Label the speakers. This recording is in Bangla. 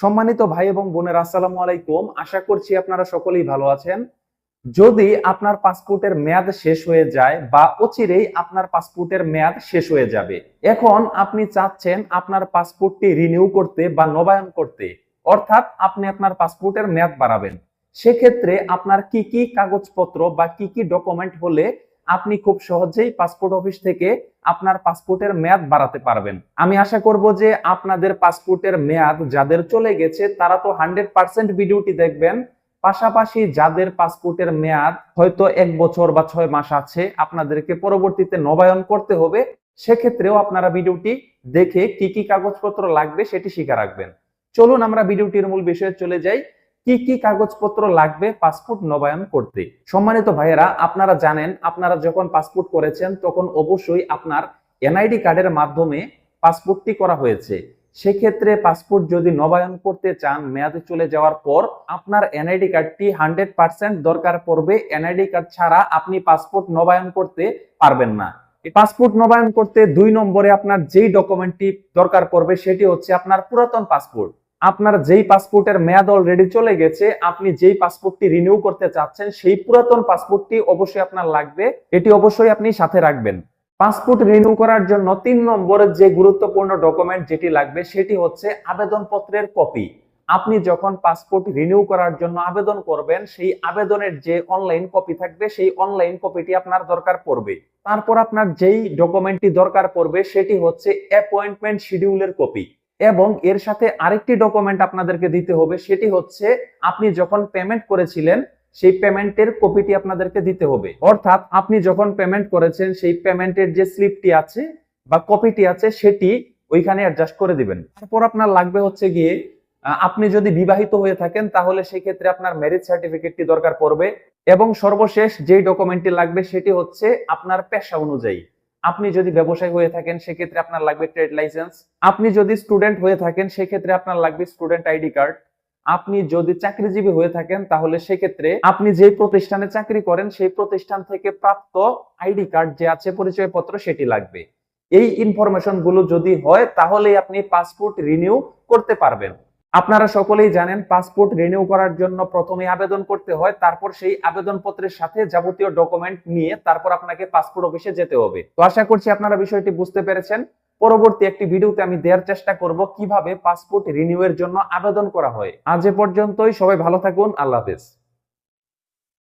Speaker 1: সম্মানিত ভাই এবং বোনের, আসসালামু আলাইকুম। আশা করছি আপনারা সকলেই ভালো আছেন। যদি আপনার পাসপোর্টের মেয়াদ শেষ হয়ে যায় বা অচিরেই আপনার পাসপোর্টের মেয়াদ শেষ হয়ে যাবে, এখন আপনি চাচ্ছেন আপনার পাসপোর্টটি রিনিউ করতে বা নবায়ন করতে। অর্থাৎ আপনি আপনার পাসপোর্টের মেয়াদ বাড়াবেন। সেক্ষেত্রে আপনার কি কি কাগজপত্র বা কি কি ডকুমেন্ট হলে আপনি খুব সহজেই পাসপোর্ট অফিস থেকে আপনার পাসপোর্টের মেয়াদ বাড়াতে পারবেন। আমি আশা করব যে আপনাদের পাসপোর্টের মেয়াদ যাদের চলে গেছে, তারা তো হান্ড্রেড পার্সেন্ট ভিডিওটি দেখবেন। পাশাপাশি যাদের পাসপোর্টের মেয়াদ হয়তো এক বছর বা ছয় মাস আছে, আপনাদেরকে পরবর্তীতে নবায়ন করতে হবে। সেক্ষেত্রেও আপনারা ভিডিওটি দেখে কি কি কাগজপত্র লাগবে সেটি শিখে রাখবেন। চলুন আমরা ভিডিওটির মূল বিষয়ে চলে যাই। কি কি কাগজপত্র লাগবে পাসপোর্ট নবায়ন করতে? সম্মানিত ভাইয়েরা, আপনারা জানেন, আপনারা যখন পাসপোর্ট করেছেন, তখন অবশ্যই আপনার এনআইডি কার্ডের মাধ্যমে পাসপোর্টটি করা হয়েছে। সেক্ষেত্রে পাসপোর্ট যদি নবায়ন করতে চান, মেয়াদে চলে যাওয়ার পর আপনার এনআইডি কার্ডটি হান্ড্রেড পার্সেন্ট দরকার পড়বে। এনআইডি কার্ড ছাড়া আপনি পাসপোর্ট নবায়ন করতে পারবেন না। পাসপোর্ট নবায়ন করতে দুই নম্বরে আপনার যেই ডকুমেন্টটি দরকার পড়বে, সেটি হচ্ছে আপনার পুরাতন পাসপোর্ট। আপনার যেই পাসপোর্টের মেয়াদ অলরেডি চলে গেছে, আপনি যেই পাসপোর্টটি রিনিউ করতে চাচ্ছেন, সেই পুরাতন পাসপোর্টটি অবশ্যই আপনার লাগবে। এটি অবশ্যই আপনি সাথে রাখবেন। পাসপোর্ট রিনিউ করার জন্য তিন নম্বরের যে গুরুত্বপূর্ণ ডকুমেন্ট যেটি লাগবে, সেটি হচ্ছে আবেদনপত্রের কপি আপনি যখন পাসপোর্ট রিনিউ করার জন্য আবেদন করবেন, সেই আবেদনের যে অনলাইন কপি থাকবে, সেই অনলাইন কপিটি আপনার দরকার পড়বে। তারপর আপনার যেই ডকুমেন্টটি দরকার পড়বে, সেটি হচ্ছে অ্যাপয়েন্টমেন্ট শিডিউলের কপি এবং এর সাথে আরেকটি ডকুমেন্ট আপনাদেরকে দিতে হবে, সেটি হচ্ছে আপনি যখন পেমেন্ট করেছিলেন, সেই পেমেন্টের কপিটি আপনাদেরকে দিতে হবে। অর্থাৎ আপনি যখন পেমেন্ট করেছেন, সেই পেমেন্টের যে স্লিপটি আছে বা কপিটি আছে, সেটি ওইখানে অ্যাডজাস্ট করে দিবেন। তারপর আপনার লাগবে হচ্ছে গিয়ে আপনি যদি বিবাহিত হয়ে থাকেন, তাহলে সেই ক্ষেত্রে আপনার ম্যারেজ সার্টিফিকেটটি দরকার পড়বে এবং সর্বশেষ যেই ডকুমেন্টটি লাগবে, সেটি হচ্ছে আপনার পেশা অনুযায়ী। আপনি যদি ব্যবসায়ী হয়ে থাকেন, সেক্ষেত্রে আপনার লাগবে ট্রেড লাইসেন্স আপনি যদি স্টুডেন্ট হয়ে থাকেন, সেক্ষেত্রে আপনার লাগবে স্টুডেন্ট আইডি কার্ড আপনি যদি চাকরিজীবী হয়ে থাকেন, তাহলে সেক্ষেত্রে আপনি যে প্রতিষ্ঠানে চাকরি করেন, সেই প্রতিষ্ঠান থেকে প্রাপ্ত আইডি কার্ড যে আছে, পরিচয়পত্র, সেটি লাগবে। এই ইনফরমেশনগুলো যদি হয়, তাহলেই আপনি পাসপোর্ট রিনিউ করতে পারবেন। আপনারা সকলেই জানেন পাসপোর্ট রিনিউ করার জন্য প্রথমে আবেদন করতে হয়, তারপর সেই আবেদন পত্রের সাথে যাবতীয় ডকুমেন্ট নিয়ে তারপর আপনাকে পাসপোর্ট অফিসে যেতে হবে। তো আশা করছি আপনারা বিষয়টি বুঝতে পেরেছেন। পরবর্তী একটি ভিডিওতে আমি দেওয়ার চেষ্টা করব কীভাবে পাসপোর্ট রিনিউ এর জন্য আবেদন করা হয়। আজ এ পর্যন্তই, সবাই ভালো থাকুন, আল্লাহ হাফেজ।